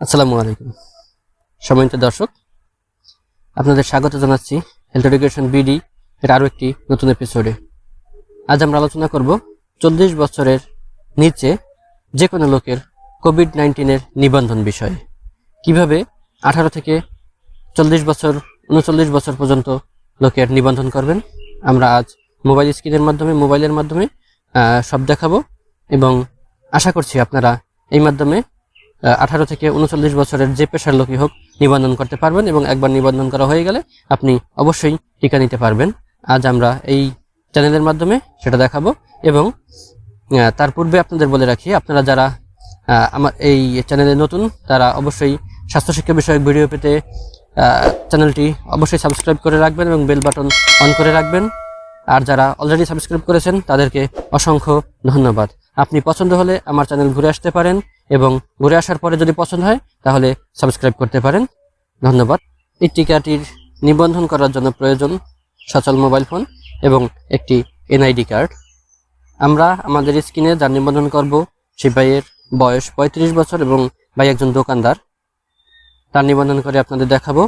আসসালামু আলাইকুম। সম্মানিত দর্শক, আপনাদের স্বাগত জানাচ্ছি হেলথ এডুকেশন বিডি এর আরও একটি নতুন এপিসোডে আজ আমরা আলোচনা করব চল্লিশ বছরের নিচে যে কোনো লোকের কোভিড নাইন্টিনের নিবন্ধন বিষয়ে। কীভাবে আঠারো থেকে চল্লিশ বছর, উনচল্লিশ বছর পর্যন্ত লোকের নিবন্ধন করবেন, আমরা আজ মোবাইল স্ক্রিনের মাধ্যমে মোবাইলের মাধ্যমে সব দেখাবো এবং আশা করছি আপনারা এই মাধ্যমে আঠারো থেকে উনচল্লিশ বছরের যে পেশার লোকই হোক নিবন্ধন করতে পারবেন এবং একবার নিবন্ধন করা হয়ে গেলে আপনি অবশ্যই টিকা নিতে পারবেন। আজ আমরা এই চ্যানেলের মাধ্যমে সেটা দেখাবো এবং তার পূর্বে আপনাদের বলে রাখি, আপনারা যারা আমার এই চ্যানেলে নতুন, তারা অবশ্যই স্বাস্থ্যশিক্ষা বিষয়ক ভিডিও পেতে চ্যানেলটি অবশ্যই সাবস্ক্রাইব করে রাখবেন এবং বেল বাটন অন করে রাখবেন। আর যারা অলরেডি সাবস্ক্রাইব করেছেন, তাদেরকে অসংখ্য ধন্যবাদ। আপনি পছন্দ হলে আমার চ্যানেল ঘুরে আসতে পারেন। এবং ঘুরে আসার পরে যদি পছন্দ হয়, তাহলে সাবস্ক্রাইব করতে পারেন। ধন্যবাদ। এই টিকাটির নিবন্ধন করার জন্য প্রয়োজন সচল মোবাইল ফোন এবং একটি এনআইডি কার্ড। আমরা আমাদের স্ক্রিনে যার নিবন্ধন করব, সেই ভাইয়ের বয়স পঁয়ত্রিশ বছর এবং ভাই একজন দোকানদার। তার নিবন্ধন করে আপনাদের দেখাবো।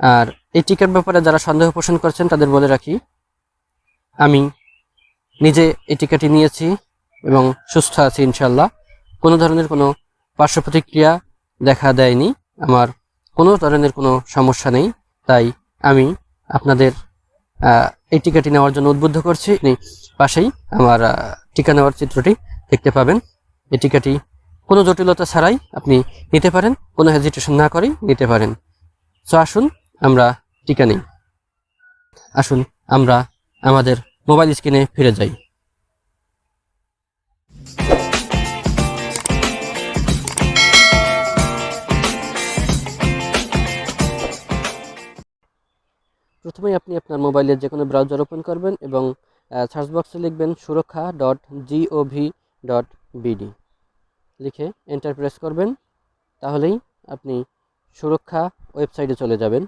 আর এই টিকার ব্যাপারে যারা সন্দেহ পোষণ করছেন, তাদের বলে রাখি, আমি নিজে এই টিকাটি নিয়েছি এবং সুস্থ আছি ইনশাল্লাহ কোনো ধরনের কোনো পার্শ্ব প্রতিক্রিয়া দেখা দেয়নি। আমার কোনো ধরনের কোনো সমস্যা নেই। তাই আমি আপনাদের এই টিকাটি নেওয়ার জন্য উদ্বুদ্ধ করছি। পাশেই আমার টিকা নেওয়ার চিত্রটি দেখতে পাবেন। এই টিকাটি কোনো জটিলতা ছাড়াই আপনি নিতে পারেন, কোনো হেজিটেশন না করেই নিতে পারেন। সো আসুন আমরা টিকা নিই। আসুন আমরা আমাদের মোবাইল স্ক্রিনে ফিরে যাই। প্রথমেই আপনি আপনার মোবাইলের যে কোনো ব্রাউজার ওপেন করবেন এবং সার্চ বক্সে লিখবেন Suraksha dot gov dot BD লিখে এন্টার প্রেস করবেন, তাহলেই আপনি সুরক্ষা ওয়েবসাইটে চলে যাবেন।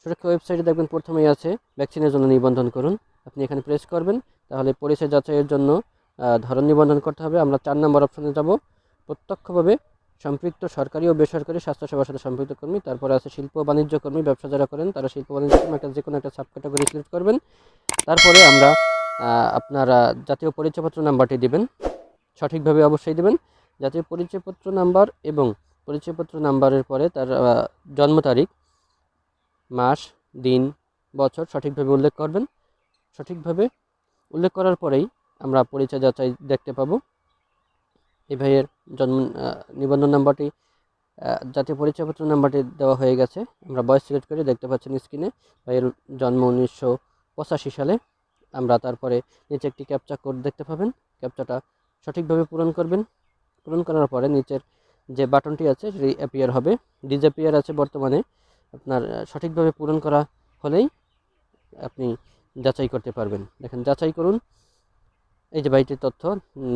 সুরক্ষা ওয়েবসাইটে দেখবেন প্রথমেই আছে ভ্যাকসিনের জন্য নিবন্ধন করুন। আপনি এখানে প্রেস করবেন, তাহলে পরিচয় যাচাইয়ের জন্য ধরন নিবন্ধন করতে হবে। আমরা চার নম্বর অপশনে যাব। প্রত্যক্ষভাবে সম্পৃক্ত সরকারি ও বেসরকারি স্বাস্থ্যসেবার সাথে সম্পৃক্ত কর্মী, তারপরে আছে শিল্প বাণিজ্য কর্মী, ব্যবসা যারা করেন, তারা শিল্প বাণিজ্য কর্মী একটা যে কোনো একটা সাব ক্যাটাগরি সিলেক্ট করবেন। তারপরে আমরা আপনার জাতীয় পরিচয়পত্র নাম্বারটি দেবেন। সঠিকভাবে অবশ্যই দেবেন। জাতীয় পরিচয়পত্র নাম্বার এবং পরিচয়পত্র নাম্বারের পরে তার জন্ম তারিখ, মাস, দিন, বছর সঠিকভাবে উল্লেখ করবেন। সঠিকভাবে উল্লেখ করার পরেই আমরা পরিচয় যাচাই দেখতে পাবো। এই ভাইয়ের জন্ম নিবন্ধন নাম্বারটি জাতীয় পরিচয়পত্র নাম্বারটি দেওয়া হয়ে গেছে। আমরা বয়স সিলেক্ট করে দেখতে পাচ্ছেন স্ক্রিনে ভাইয়ের জন্ম উনিশশো পঁচাশি সালে। আমরা তারপরে নিচে একটি ক্যাপচা কোড দেখতে পাবেন। ক্যাপচাটা সঠিকভাবে পূরণ করবেন। পূরণ করার পরে নিচের যে বাটনটি আছে, সেটি অ্যাপিয়ার হবে। ডিজঅ্যাপিয়ার আছে বর্তমানে। আপনার সঠিকভাবে পূরণ করা হলেই আপনি যাচাই করতে পারবেন। দেখেন, যাচাই করুন। এই যে বাইটির তথ্য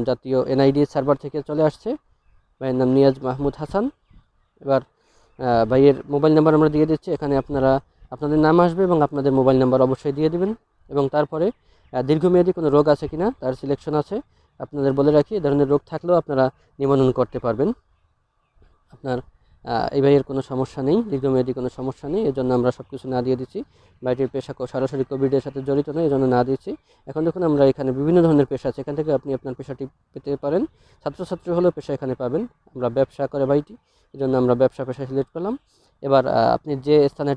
জাতীয় এনআইডি সার্ভার থেকে চলে আসছে। ভাইয়ের নাম নিয়াজ মাহমুদ হাসান। এবার ভাইয়ের মোবাইল নাম্বার আমরা দিয়ে দিচ্ছি। এখানে আপনারা, আপনাদের নাম আসবে এবং আপনাদের মোবাইল নাম্বার অবশ্যই দিয়ে দিবেন। এবং তারপরে দীর্ঘমেয়াদী কোনো রোগ আছে কিনা, তার সিলেকশন আছে। আপনাদের বলে রাখি, এ ধরনের রোগ থাকলেও আপনারা নিবন্ধন করতে পারবেন। আপনার এই ভাইয়ের কোনো সমস্যা নেই, দীর্ঘমেয়াদী কোনো সমস্যা নেই, এজন্য আমরা সব কিছু না দিয়ে দিচ্ছি। বাইরের পেশা সরাসরি কোভিডের সাথে জড়িত নয়, এজন্য না দিচ্ছি। এখন দেখুন, আমরা এখানে বিভিন্ন ধরনের পেশা আছে। এখান থেকে আপনি আপনার পেশাটি পেতে পারেন। ছাত্রছাত্রী হলেও পেশা এখানে পাবেন। আমরা ব্যবসা করে বাইটি এই জন্য আমরা ব্যবসা পেশা সিলেক্ট করলাম। এবার আপনি যে স্থানে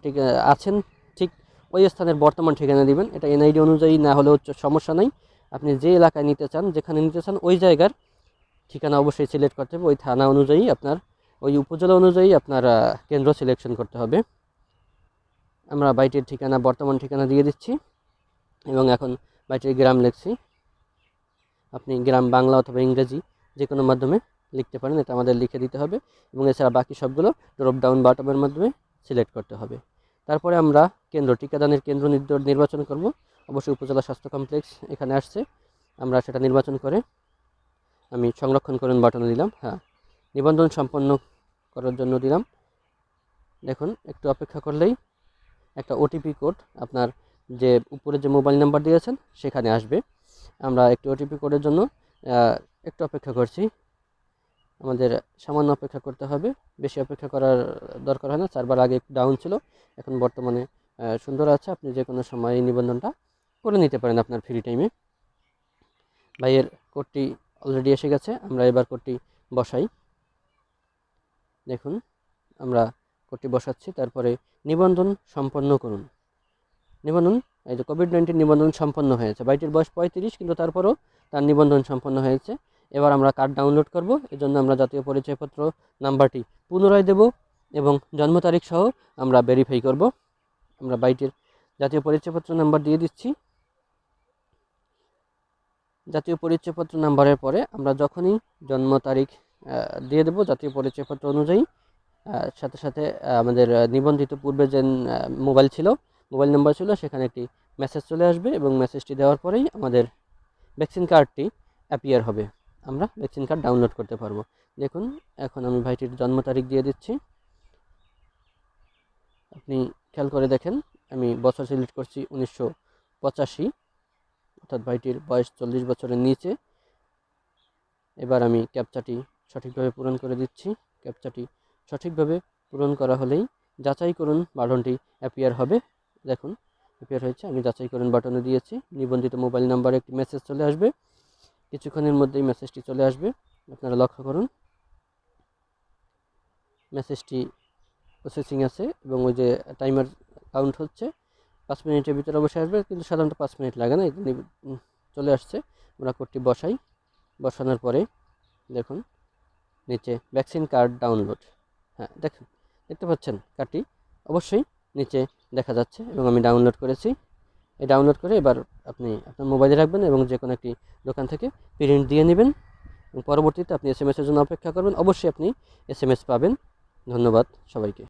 আছেন, ঠিক ওই স্থানের বর্তমান ঠিকানা দিবেন। এটা এনআইডি অনুযায়ী না হলেও সমস্যা নাই। আপনি যে এলাকায় নিতে চান, যেখানে নিতে চান, ওই জায়গার ঠিকানা অবশ্যই সিলেক্ট করতে হবে। ওই থানা অনুযায়ী আপনার ওই উপজেলা অনুযায়ী আপনার কেন্দ্র সিলেকশন করতে হবে। আমরা বাইটির ঠিকানা, বর্তমান ঠিকানা দিয়ে দিচ্ছি এবং এখন বাইটির গ্রাম লিখছি। আপনি গ্রাম বাংলা অথবা ইংরেজি যে কোনো মাধ্যমে লিখতে পারেন, এটা আমাদের লিখে দিতে হবে এবং এছাড়া বাকি সবগুলো ড্রপ ডাউন বাটমের মাধ্যমে সিলেক্ট করতে হবে। তারপরে আমরা কেন্দ্র টিকাদানের কেন্দ্র নির্বাচন করব। অবশ্যই উপজেলা স্বাস্থ্য কমপ্লেক্স এখানে আসছে। আমরা সেটা নির্বাচন করে আমি সংরক্ষণ করুন বাটনে দিলাম। হ্যাঁ। নিবন্ধন সম্পন্ন করার জন্য দিলাম। দেখুন, একটু অপেক্ষা করলেই একটা ওটিপি কোড আপনার যে উপরে যে মোবাইল নাম্বার দিয়েছেন, সেখানে আসবে। আমরা একটি ওটিপি কোডের জন্য একটু অপেক্ষা করছি। আমাদের সামান্য অপেক্ষা করতে হবে। বেশি অপেক্ষা করার দরকার হয় না চারবার আগে একটু ডাউন ছিল। এখন বর্তমানে সুন্দর আছে। আপনি যে কোনো সময় নিবন্ধনটা করে নিতে পারেন আপনার ফ্রি টাইমে ভাইয়ের কোডটি অলরেডি এসে গেছে। আমরা এবার কোডটি বসাই। দেখুন, আমরা কোডটি বসাচ্ছি, তারপরে নিবন্ধন সম্পন্ন করুন। নিবন্ধন, এই যে কোভিড নাইন্টিন নিবন্ধন সম্পন্ন হয়েছে। বাইটির বয়স পঁয়ত্রিশ, কিন্তু তারপরও তার নিবন্ধন সম্পন্ন হয়েছে। এবার আমরা কার্ড ডাউনলোড করব, এজন্য আমরা জাতীয় পরিচয়পত্র নাম্বারটি পুনরায় দেব এবং জন্ম তারিখ সহ আমরা ভেরিফাই করব। আমরা বাইটির জাতীয় পরিচয়পত্র নাম্বার দিয়ে দিচ্ছি। জাতীয় পরিচয়পত্র নাম্বারের পরে আমরা যখনই জন্ম তারিখ দিয়ে দেব জাতীয় পরিচয়পত্র অনুযায়ী। সাথে সাথে আমাদের নিবন্ধিত পূর্বে যে মোবাইল ছিল, মোবাইল নাম্বার ছিল, সেখানে একটি মেসেজ চলে আসবে এবং মেসেজটি দেওয়ার পরেই আমাদের ভ্যাকসিন কার্ডটি অ্যাপিয়ার হবে। আমরা ভ্যাকসিন কার্ড ডাউনলোড করতে পারব। দেখুন, এখন আমি ভাইটির জন্ম তারিখ দিয়ে দিচ্ছি। আপনি খেয়াল করে দেখেন, আমি বছর সিলেক্ট করছি উনিশশো পঁচাশি, অর্থাৎ ভাইটির বয়স চল্লিশ বছরের নিচে। এবার আমি ক্যাপচাটি সঠিকভাবে পূরণ করে দিচ্ছি। ক্যাপচাটি সঠিকভাবে পূরণ করা হলেই যাচাই করুন বাটনটি অ্যাপিয়ার হবে। দেখুন অ্যাপিয়ার হয়েছে, আমি যাচাই করুন বাটনে দিয়েছি। নিবন্ধিত মোবাইল নাম্বারে একটি মেসেজ চলে আসবে। কিছুক্ষণের মধ্যেই মেসেজটি চলে আসবে। আপনারা লক্ষ্য করুন মেসেজটি প্রসেসিং আছে এবং ওই যে টাইমার কাউন্ট হচ্ছে, পাঁচ মিনিটের ভিতরে অবশ্যই আসবে, কিন্তু সাধারণত পাঁচ মিনিট লাগে না চলে আসছে। আমরা কোডটি বসাই। বসানোর পরে দেখুন নিচে ভ্যাকসিন কার্ড ডাউনলোড হ্যাঁ দেখুন, দেখতে পাচ্ছেন কার্ডটি অবশ্যই নিচে দেখা যাচ্ছে এবং আমি ডাউনলোড করেছি। এই ডাউনলোড করে এবার আপনি আপনার মোবাইলে রাখবেন এবং যে কোনো একটি দোকান থেকে প্রিন্ট দিয়ে নেবেন। এবং পরবর্তীতে আপনি এস এর জন্য অপেক্ষা করবেন। অবশ্যই আপনি এস পাবেন। ধন্যবাদ সবাইকে।